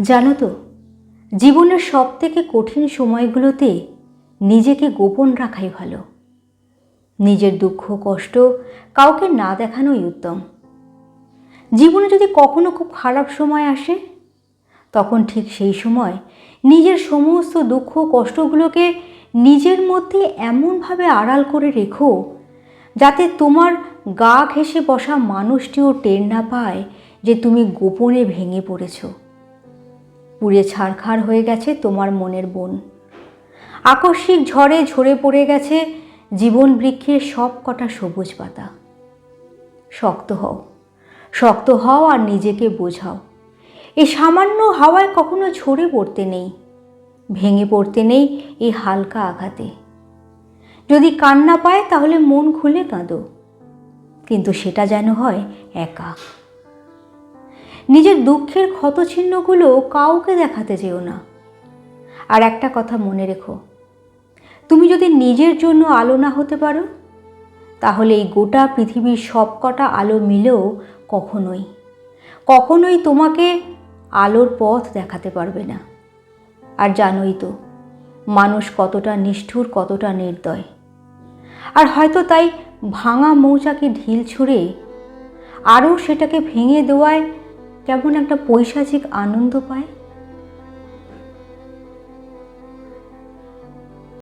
জানো তো, জীবনের সব থেকে কঠিন সময়গুলোতে নিজেকে গোপন রাখাই ভালো। নিজের দুঃখ, কষ্ট কাউকে না দেখানোই উত্তম। জীবনে যদি কখনো খুব খারাপ সময় আসে, তখন ঠিক সেই সময় নিজের সমস্ত দুঃখ, কষ্টগুলোকে নিজের মধ্যে এমনভাবে আড়াল করে রেখো যাতে তোমার গা ঘেঁষে বসা মানুষটিও টের না পায় যে তুমি গোপনে ভেঙে পড়েছো। পুড়ে ছারখার হয়ে গেছে তোমার মনের বন। আকস্মিক ঝড়ে ঝরে পড়ে গেছে জীবন বৃক্ষের সব কটা সবুজ পাতা। শক্ত হও শক্ত হও আর নিজেকে বোঝাও। এই সামান্য হাওয়ায় কখনো ঝরে পড়তে নেই, ভেঙে পড়তে নেই এই হালকা আঘাতে। যদি কান্না পায় তাহলে মন খুলে কাঁদো, কিন্তু সেটা যেন হয় একা। নিজের দুঃখের ক্ষতচিহ্নগুলো কাউকে দেখাতে যেও না। আর একটা কথা মনে রেখো, তুমি যদি নিজের জন্য আলো না হতে পারো, তাহলে এই গোটা পৃথিবীর সবকটা আলো মিলেও কখনোই কখনোই তোমাকে আলোর পথ দেখাতে পারবে না। আর জানোই তো, মানুষ কতটা নিষ্ঠুর, কতটা নির্দয়। আর হয়তো তাই ভাঙা মৌচাকে ঢিল ছুঁড়ে আরও সেটাকে ভেঙে দেওয়ায় কেমন একটা পৈশাচিক আনন্দ পায়?